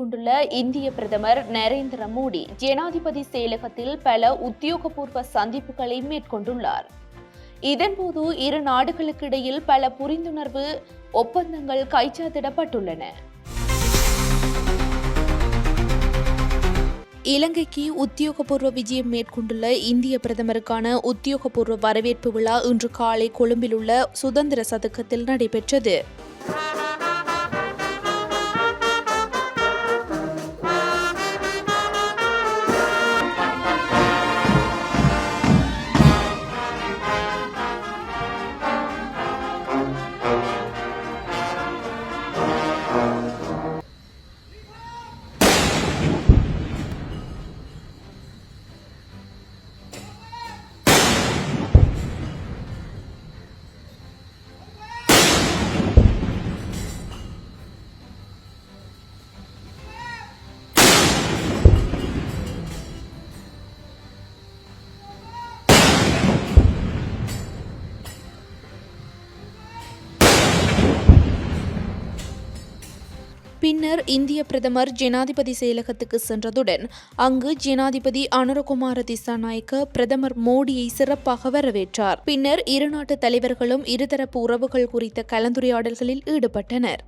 மேற்கொண்டுள்ள இந்திய பிரதமர் நரேந்திர மோடி ஜனாதிபதி செயலகத்தில் பல உத்தியோகபூர்வ சந்திப்புகளை மேற்கொண்டுள்ளார். இதன்போது இரு நாடுகளுக்கு இடையில் பல புரிந்துணர்வு ஒப்பந்தங்கள் கைச்சாத்திடப்பட்டுள்ளன. இலங்கைக்கு உத்தியோகபூர்வ விஜயம் மேற்கொண்டுள்ள இந்திய பிரதமருக்கான உத்தியோகபூர்வ வரவேற்பு விழா இன்று காலை கொழும்பில் உள்ள சுதந்திர சதுக்கத்தில் நடைபெற்றது. பின்னர் இந்திய பிரதமர் ஜனாதிபதி செயலகத்துக்கு சென்றதுடன் அங்கு ஜனாதிபதி அனுரகுமார திசாநாயக்க பிரதமர் மோடியை சிறப்பாக வரவேற்றார். பின்னர் இரு நாட்டு தலைவர்களும் இருதரப்பு உறவுகள் குறித்த கலந்துரையாடல்களில் ஈடுபட்டனர்.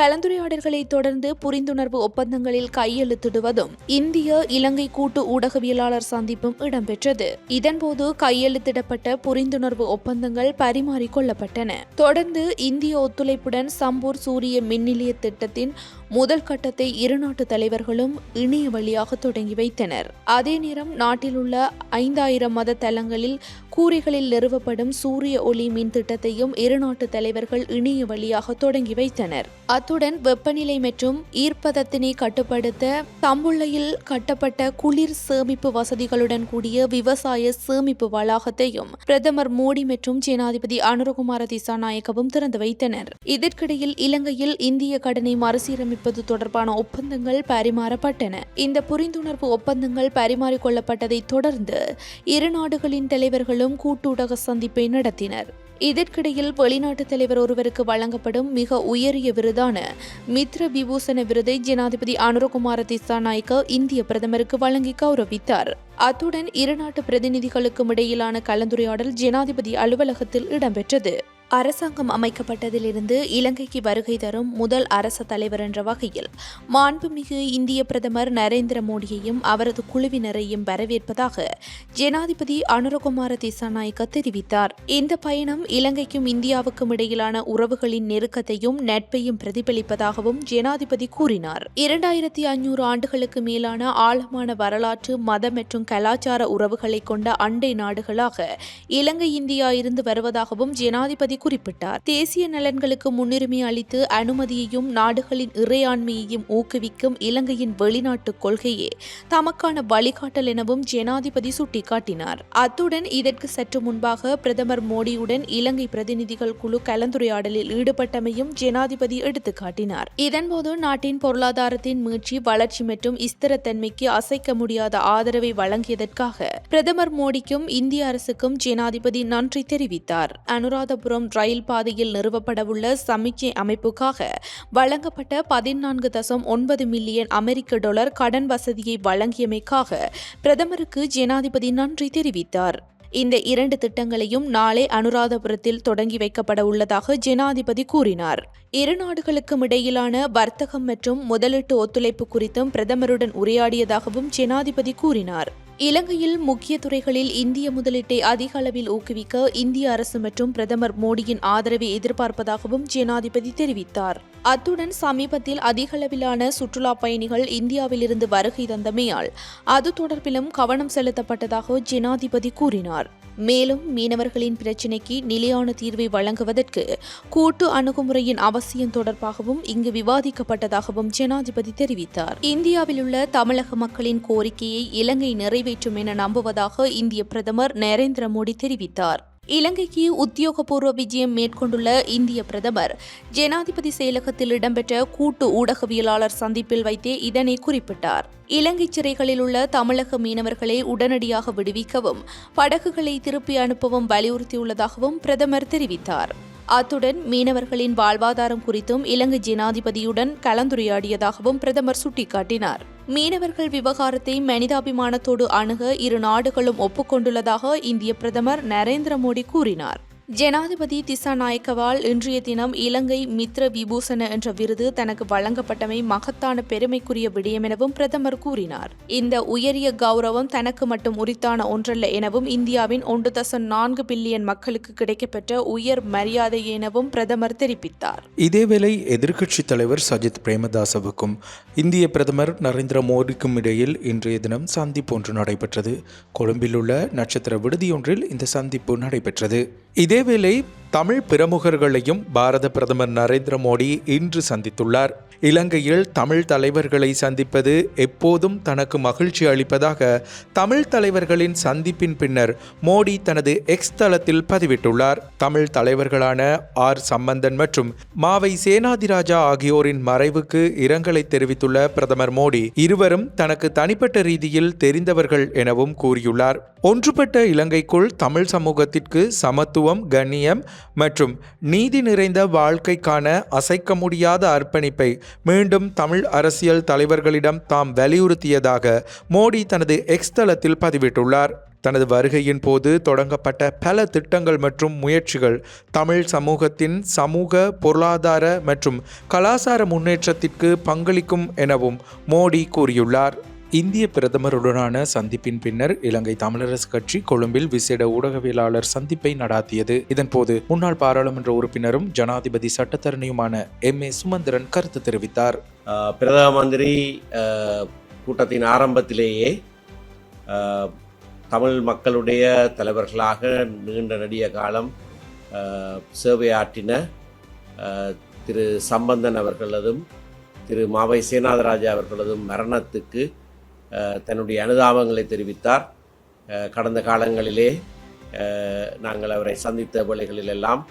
கலந்துரையாடல்களை தொடர்ந்து புரிந்துணர்வு ஒப்பந்தங்களில் கையெழுத்திடுவதும் இந்திய இலங்கை கூட்டு ஊடகவியலாளர் சந்திப்பும் இடம்பெற்றது. இதன்போது கையெழுத்திடப்பட்ட புரிந்துணர்வு ஒப்பந்தங்கள் பரிமாறிக்கொள்ளப்பட்டன. தொடர்ந்து இந்திய ஒத்துழைப்புடன் சம்பூர் சூரிய மின் நிலைய திட்டத்தின் முதல் கட்டத்தை இரு நாட்டு தலைவர்களும் இணைய வழியாக தொடங்கி வைத்தனர். அதே நேரம் நாட்டில் உள்ள ஐந்தாயிரம் மத தலங்களில் கூரைகளில் நிறுவப்படும் சூரிய ஒளி மின் திட்டத்தையும் இரு நாட்டு தலைவர்கள் இணைய வழியாக தொடங்கி வைத்தனர். அத்துடன் வெப்பநிலை மற்றும் ஈர்ப்பதத்தினை கட்டுப்படுத்த தம்புள்ளையில் கட்டப்பட்ட குளிர் சேமிப்பு வசதிகளுடன் கூடிய விவசாய சேமிப்பு வளாகத்தையும் பிரதமர் மோடி மற்றும் ஜனாதிபதி அனுரகுமார திசாநாயக்கவும் திறந்து வைத்தனர். இதற்கிடையில் இலங்கையில் இந்திய கடனை மறுசீரமைப்பு மறுசீரமைப்பது தொடர்பான ஒப்பந்தங்கள் பரிமாறப்பட்டன. இந்த புரிந்துணர்வு ஒப்பந்தங்கள் பரிமாறிக்கொள்ளப்பட்டதை தொடர்ந்து இரு நாடுகளின் தலைவர்களும் கூட்டூடக சந்திப்பை நடத்தினர். இதற்கிடையில் வெளிநாட்டு தலைவர் ஒருவருக்கு வழங்கப்படும் மிக உயரிய விருதான மித்ர விபூஷண விருதை ஜனாதிபதி அனுரகுமார திசாநாயக்க இந்திய பிரதமருக்கு வழங்கி கௌரவித்தார். அத்துடன் இரு நாட்டு பிரதிநிதிகளுக்கும் இடையிலான கலந்துரையாடல் ஜனாதிபதி அலுவலகத்தில் இடம்பெற்றது. அரசாங்கம் அமைக்கப்பட்டதிலிருந்து இலங்கைக்கு வருகை தரும் முதல் அரச தலைவர் என்ற வகையில் மாண்புமிகு இந்திய பிரதமர் நரேந்திர மோடியையும் அவரது குழுவினரையும் வரவேற்பதாக ஜனாதிபதி அனுரகுமார திசாநாயக்க தெரிவித்தார். இந்த பயணம் இலங்கைக்கும் இந்தியாவுக்கும் இடையிலான உறவுகளின் நெருக்கத்தையும் நட்பையும் பிரதிபலிப்பதாகவும் ஜனாதிபதி கூறினார். இரண்டாயிரத்தி ஐநூறு ஆண்டுகளுக்கு மேலான ஆழமான வரலாற்று மத மற்றும் கலாச்சார உறவுகளை கொண்ட அண்டை நாடுகளாக இலங்கை இந்தியா இருந்து வருவதாகவும் ஜனாதிபதி குறிப்பிட்டார். தேசிய நலன்களுக்கு முன்னுரிமை அளித்து அனுமதியையும் நாடுகளின் இறையாண்மையையும் ஊக்குவிக்கும் இலங்கையின் வெளிநாட்டு கொள்கையே தமக்கான வழிகாட்டல் எனவும் ஜனாதிபதி சுட்டிக்காட்டினார். அத்துடன் இதற்கு சற்று முன்பாக பிரதமர் மோடியுடன் இலங்கை பிரதிநிதிகள் குழு கலந்துரையாடலில் ஈடுபட்டமையும் ஜனாதிபதி எடுத்துக்காட்டினார். இதன்போது நாட்டின் பொருளாதாரத்தின் மீட்சி வளர்ச்சி மற்றும் ஸ்திரத்தன்மைக்கு அசைக்க முடியாத ஆதரவை வழங்கியதற்காக பிரதமர் மோடிக்கும் இந்திய அரசுக்கும் ஜனாதிபதி நன்றி தெரிவித்தார். அனுராதபுரம் ரயில் பாதையில் நிறுவப்படவுள்ள சமிக்ஞை அமைப்புக்காக வழங்கப்பட்ட பதினான்கு தசம் ஒன்பது மில்லியன் அமெரிக்க டாலர் கடன் வசதியை வழங்கியமைக்காக பிரதமருக்கு ஜனாதிபதி நன்றி தெரிவித்தார். இந்த இரண்டு திட்டங்களையும் நாளை அனுராதபுரத்தில் தொடங்கி வைக்கப்பட உள்ளதாக ஜனாதிபதி கூறினார். இரு நாடுகளுக்கும் இடையிலான வர்த்தகம் மற்றும் முதலீட்டு ஒத்துழைப்பு குறித்தும் பிரதமருடன் உரையாடியதாகவும் ஜனாதிபதி கூறினார். இலங்கையில் முக்கிய துறைகளில் இந்திய முதலீட்டை அதிக அளவில் ஊக்குவிக்க இந்திய அரசு மற்றும் பிரதமர் மோடியின் ஆதரவை எதிர்பார்ப்பதாகவும் ஜனாதிபதி தெரிவித்தார். அத்துடன் சமீபத்தில் அதிகளவிலான சுற்றுலா பயணிகள் இந்தியாவிலிருந்து வருகை தந்தமையால் அது தொடர்பிலும் கவனம் செலுத்தப்பட்டதாக ஜனாதிபதி கூறினார். மேலும் மீனவர்களின் பிரச்சினைக்கு நிலையான தீர்வை வழங்குவதற்கு கூட்டு அணுகுமுறையின் அவசியம் தொடர்பாகவும் இங்கு விவாதிக்கப்பட்டதாகவும் ஜனாதிபதி தெரிவித்தார். இந்தியாவில் உள்ள தமிழக மக்களின் கோரிக்கையை இலங்கை நிறைவேற்றும் என நம்புவதாக இந்திய பிரதமர் நரேந்திர மோடி தெரிவித்தார். இலங்கைக்கு உத்தியோகபூர்வ விஜயம் மேற்கொண்டுள்ள இந்திய பிரதமர் ஜனாதிபதி செயலகத்தில் இடம்பெற்ற கூட்டு ஊடகவியலாளர் சந்திப்பில் வைத்தே இதனை குறிப்பிட்டார். இலங்கை சிறைகளில் உள்ள தமிழக மீனவர்களை உடனடியாக விடுவிக்கவும் படகுகளை திருப்பி அனுப்பவும் வலியுறுத்தியுள்ளதாகவும் பிரதமர் தெரிவித்தார். அத்துடன் மீனவர்களின் வாழ்வாதாரம் குறித்தும் இலங்கை ஜனாதிபதியுடன் கலந்துரையாடியதாகவும் பிரதமர் சுட்டிக்காட்டினார். மீனவர்கள் விவகாரத்தை மனிதாபிமானத்தோடு அணுக இரு நாடுகளும் ஒப்புக்கொண்டுள்ளதாக இந்திய பிரதமர் நரேந்திர மோடி கூறினார். ஜனாதிபதி திசா நாயக்கவால் இன்றைய தினம் இலங்கை மித்ர விபூஷண என்ற விருது தனக்கு வழங்கப்பட்டமை மகத்தான பெருமைக்குரிய விடயம் எனவும் பிரதமர் கூறினார். இந்த உயரிய கௌரவம் தனக்கு மட்டும் உரித்தான ஒன்றல்ல எனவும் இந்தியாவின் ஒன்று தசம் நான்கு பில்லியன் மக்களுக்கு கிடைக்கப்பெற்ற உயர் மரியாதை எனவும் பிரதமர் தெரிவித்தார். இதேவேளை எதிர்க்கட்சித் தலைவர் சஜித் பிரேமதாசவுக்கும் இந்திய பிரதமர் நரேந்திர மோடிக்கும் இடையில் இன்றைய தினம் சந்திப்பு ஒன்று நடைபெற்றது. கொழும்பில் உள்ள நட்சத்திர விடுதியொன்றில் இந்த சந்திப்பு நடைபெற்றது. இதேவேளை தமிழ் பிரமுகர்களையும் பாரத பிரதமர் நரேந்திர மோடி இன்று சந்தித்துள்ளார். இலங்கையில் தமிழ் தலைவர்களை சந்திப்பது எப்போதும் தனக்கு மகிழ்ச்சி அளிப்பதாக தமிழ் தலைவர்களின் சந்திப்பின் பின்னர் மோடி தனது எக்ஸ் தளத்தில் பதிவிட்டுள்ளார். தமிழ் தலைவர்களான ஆர் சம்பந்தன் மற்றும் மாவை சேனாதிராஜா ஆகியோரின் மறைவுக்கு இரங்கலை தெரிவித்துள்ள பிரதமர் மோடி இருவரும் தனக்கு தனிப்பட்ட ரீதியில் தெரிந்தவர்கள் எனவும் கூறியுள்ளார். ஒன்றுபட்ட இலங்கைக்குள் தமிழ் சமூகத்திற்கு சமத்துவம் கண்ணியம் மற்றும் நீதி நிறைந்த வாழ்க்கைக்கான அசைக்க முடியாத அர்ப்பணிப்பை மீண்டும் தமிழ் அரசியல் தலைவர்களிடம் தாம் வலியுறுத்தியதாக மோடி தனது எக்ஸ் தளத்தில் பதிவிட்டுள்ளார். தனது வருகையின் போது தொடங்கப்பட்ட பல திட்டங்கள் மற்றும் முயற்சிகள் தமிழ் சமூகத்தின் சமூக பொருளாதார மற்றும் கலாசார முன்னேற்றத்திற்கு பங்களிக்கும் எனவும் மோடி கூறியுள்ளார். இந்திய பிரதமருடனான சந்திப்பின் பின்னர் இலங்கை தமிழரசு கட்சி கொழும்பில் விசேட ஊடகவியலாளர் சந்திப்பை நடாத்தியது. இதன்போது முன்னாள் பாராளுமன்ற உறுப்பினரும் ஜனாதிபதி சட்டத்தரணியுமான எம். ஏ. சுமந்திரன் கருத்து தெரிவித்தார். பிரதம மந்திரி கூட்டத்தின் ஆரம்பத்திலேயே தமிழ் மக்களுடைய தலைவர்களாக நீண்ட நடிக காலம் சேவையாற்றின திரு சம்பந்தன் அவர்களதும் திரு மாவை சேனாதராஜா அவர்களதும் மரணத்துக்கு தன்னுடைய அனுதாபங்களை தெரிவித்தார். கடந்த காலங்களிலே நாங்கள் அவரை சந்தித்த வேளைகளிலெல்லாம்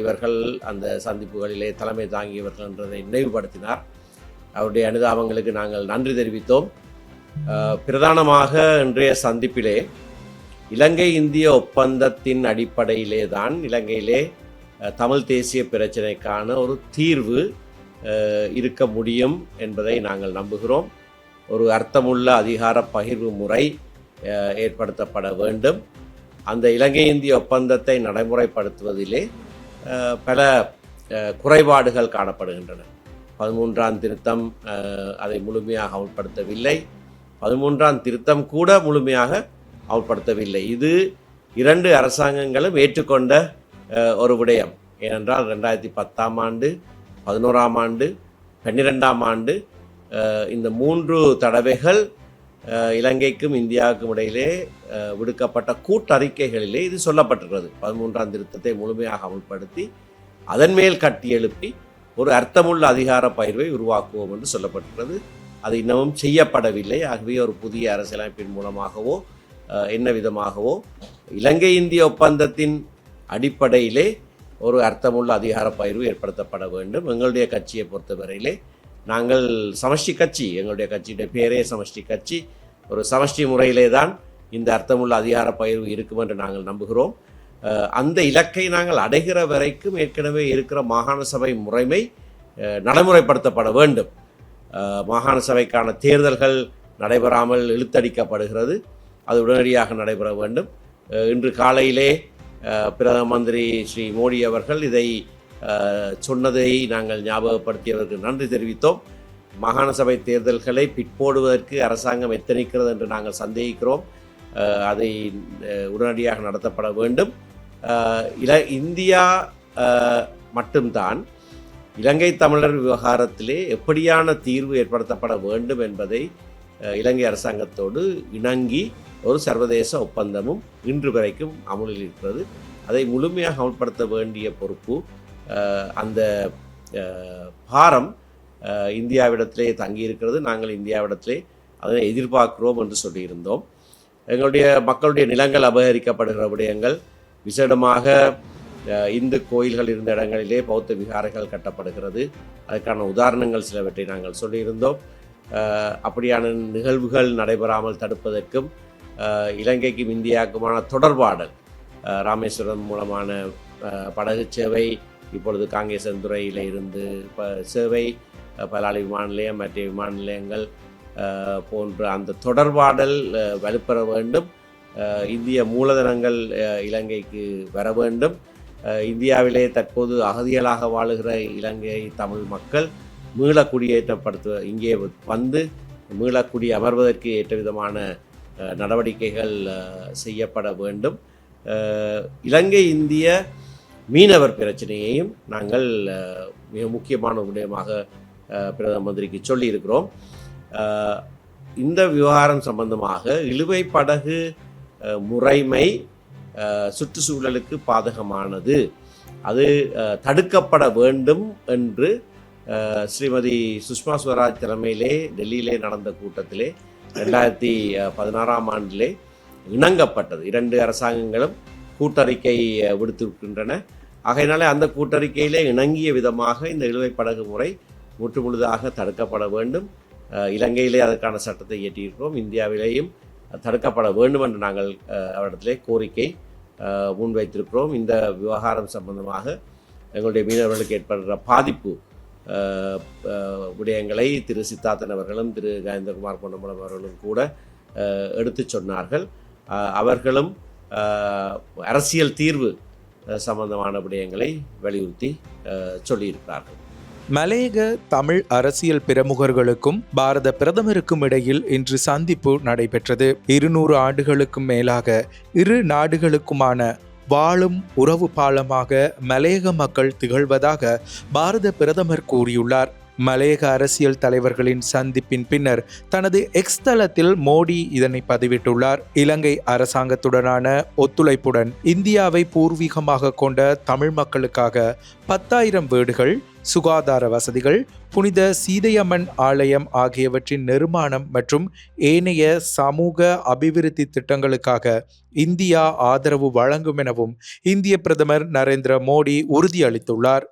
இவர்கள் அந்த சந்திப்புகளிலே தலைமை தாங்கியவர்கள் என்றதை நினைவுபடுத்தினார். அவருடைய அனுதாபங்களுக்கு நாங்கள் நன்றி தெரிவித்தோம். பிரதானமாக இன்றைய சந்திப்பிலே இலங்கை இந்திய ஒப்பந்தத்தின் அடிப்படையிலே தான் இலங்கையிலே தமிழ் தேசிய பிரச்சினைக்கான ஒரு தீர்வு இருக்க முடியும் என்பதை நாங்கள் நம்புகிறோம். ஒரு அர்த்தமுள்ள அதிகார பகிர்வு முறை ஏற்படுத்தப்பட வேண்டும். அந்த இலங்கை இந்திய ஒப்பந்தத்தை நடைமுறைப்படுத்துவதிலே பல குறைபாடுகள் காணப்படுகின்றன. பதிமூன்றாம் திருத்தம் அதை முழுமையாக அமல்படுத்தவில்லை. பதிமூன்றாம் திருத்தம் கூட முழுமையாக அமல்படுத்தவில்லை. இது இரண்டு அரசாங்கங்களும் ஏற்றுக்கொண்ட ஒரு விடயம். ஏனென்றால் ரெண்டாயிரத்தி பத்தாம் ஆண்டு பதினோராம் ஆண்டு பன்னிரெண்டாம் ஆண்டு இந்த மூன்று தடவைகள் இலங்கைக்கும் இந்தியாவுக்கும் இடையிலே விடுக்கப்பட்ட கூட்டறிக்கைகளிலே இது சொல்லப்பட்டிருக்கிறது. பதிமூன்றாம் திருத்தத்தை முழுமையாக அமல்படுத்தி அதன் மேல் கட்டியெழுப்பி ஒரு அர்த்தமுள்ள அதிகார பயிர்வை உருவாக்குவோம் என்று சொல்லப்பட்டிருக்கிறது. அது இன்னமும் செய்யப்படவில்லை. ஆகவே ஒரு புதிய அரசியலமைப்பின் மூலமாகவோ என்ன விதமாகவோ இலங்கை இந்திய ஒப்பந்தத்தின் அடிப்படையிலே ஒரு அர்த்தமுள்ள அதிகார பயிர்வு ஏற்படுத்தப்பட வேண்டும். எங்களுடைய கட்சியை பொறுத்தவரையிலே நாங்கள் சமஷ்டி கட்சி எங்களுடைய கட்சியுடைய பேரே சமஷ்டி கட்சி. ஒரு சமஷ்டி முறையிலே தான் இந்த அர்த்தமுள்ள அதிகார பயிர்வு இருக்கும் என்று நாங்கள் நம்புகிறோம். அந்த இலக்கை நாங்கள் அடைகிற வரைக்கும் ஏற்கனவே இருக்கிற மாகாண சபை முறைமை நடைமுறைப்படுத்தப்பட வேண்டும். மாகாண சபைக்கான தேர்தல்கள் நடைபெறாமல் இழுத்தடிக்கப்படுகிறது. அது உடனடியாக நடைபெற வேண்டும். இன்று காலையிலே பிரதம மந்திரி ஸ்ரீ மோடி அவர்கள் இதை சொன்னதை நாங்கள் ஞாபகப்படுத்தியவருக்கு நன்றி தெரிவித்தோம். மாகாண சபை தேர்தல்களை பிற்போடுவதற்கு அரசாங்கம் எத்தனிக்கிறது என்று நாங்கள் சந்தேகிக்கிறோம். அதை உடனடியாக நடத்தப்பட வேண்டும். இல இந்தியா மட்டும்தான் இலங்கை தமிழர் விவகாரத்திலே எப்படியான தீர்வு ஏற்படுத்தப்பட வேண்டும் என்பதை இலங்கை அரசாங்கத்தோடு இணங்கி ஒரு சர்வதேச ஒப்பந்தமும் இன்று வரைக்கும் அமுலில் இருக்கிறது. அதை முழுமையாக அமல்படுத்த வேண்டிய பொறுப்பு அந்த பாரம் அஹ், இந்தியாவிடத்திலே தங்கியிருக்கிறது. நாங்கள் இந்தியாவிடத்திலே அதனை எதிர்பார்க்கிறோம் என்று சொல்லியிருந்தோம். எங்களுடைய மக்களுடைய நிலங்கள் அபகரிக்கப்படுகிற விடயங்கள் விசேடமாக இந்து கோயில்கள் இருந்த இடங்களிலே பௌத்த விகாரங்கள் கட்டப்படுகிறது. அதற்கான உதாரணங்கள் சிலவற்றை நாங்கள் சொல்லியிருந்தோம். அப்படியான நிகழ்வுகள் நடைபெறாமல் தடுப்பதற்கும் இலங்கைக்கும் இந்தியாவுக்குமான தொடர்பாடல் ராமேஸ்வரம் மூலமான படகு சேவை இப்பொழுது காங்கேசன்துறையில் இருந்து இப்போ சேவை பலாளி விமான நிலையம் மற்ற விமான நிலையங்கள் போன்ற அந்த தொடர்பாடல் வலுப்பெற வேண்டும். இந்திய மூலதனங்கள் இலங்கைக்கு வர வேண்டும். இந்தியாவிலே தற்போது அகதிகளாக வாழுகிற இலங்கை தமிழ் மக்கள் மீள குடியேற்றப்படுத்துவ இங்கே வந்து மீள குடி அமர்வதற்கு ஏற்ற விதமான நடவடிக்கைகள் செய்யப்பட வேண்டும். இலங்கை இந்திய மீனவர் பிரச்சனையையும் நாங்கள் மிக முக்கியமான ஒரு விடயமாக பிரதம மந்திரிக்கு சொல்லியிருக்கிறோம். இந்த விவகாரம் சம்பந்தமாக இழுவை படகு முறைமை சுற்றுச்சூழலுக்கு பாதகமானது. அது தடுக்கப்பட வேண்டும் என்று ஸ்ரீமதி சுஷ்மா ஸ்வராஜ் தலைமையிலே டெல்லியிலே நடந்த கூட்டத்திலே ரெண்டாயிரத்தி பதினாறாம் ஆண்டிலே இணங்கப்பட்டது. இரண்டு அரசாங்கங்களும் கூட்டறிக்கை விடுத்திருக்கின்றன. ஆகையினாலே அந்த கூட்டறிக்கையிலே இணங்கிய விதமாக இந்த இழுவை படகு முறை முற்றுமுழுதாக தடுக்கப்பட வேண்டும். இலங்கையிலே அதற்கான சட்டத்தை இயற்றியிருக்கிறோம். இந்தியாவிலேயும் தடுக்கப்பட வேண்டும் என்று நாங்கள் அவரிடத்திலே கோரிக்கை முன்வைத்திருக்கிறோம். இந்த விவகாரம் சம்பந்தமாக எங்களுடைய மீனவர்களுக்கு ஏற்படுகிற பாதிப்பு விடயங்களை திரு சித்தார்த்தன் அவர்களும் திரு கஜேந்திரகுமார் பொன்னம்பலம் அவர்களும் கூட எடுத்து எடுத்துச் சொன்னார்கள். அவர்களும் அரசியல் தீர்வு சம்பந்தமான விடயங்களை வலியுறுத்தி சொல்லியிருக்கிறார்கள். மலையக தமிழ் அரசியல் பிரமுகர்களுக்கும் பாரத பிரதமருக்கும் இடையில் இன்று சந்திப்பு நடைபெற்றது. இருநூறு ஆண்டுகளுக்கும் மேலாக இரு நாடுகளுக்குமான வாழும் உறவு பாலமாக மலையக மக்கள் திகழ்வதாக பாரத பிரதமர் கூறியுள்ளார். மலையக அரசியல் தலைவர்களின் சந்திப்பின் பின்னர் தனது எக்ஸ் தளத்தில் மோடி இதனை பதிவிட்டுள்ளார். இலங்கை அரசாங்கத்துடனான ஒத்துழைப்புடன் இந்தியாவை பூர்வீகமாக கொண்ட தமிழ் மக்களுக்காக பத்தாயிரம் வீடுகள் சுகாதார வசதிகள் புனித சீதையம்மன் ஆலயம் ஆகியவற்றின் நிர்மாணம் மற்றும் ஏனைய சமூக அபிவிருத்தி திட்டங்களுக்காக இந்தியா ஆதரவு வழங்கும் எனவும் இந்திய பிரதமர் நரேந்திர மோடி உறுதியளித்துள்ளார்.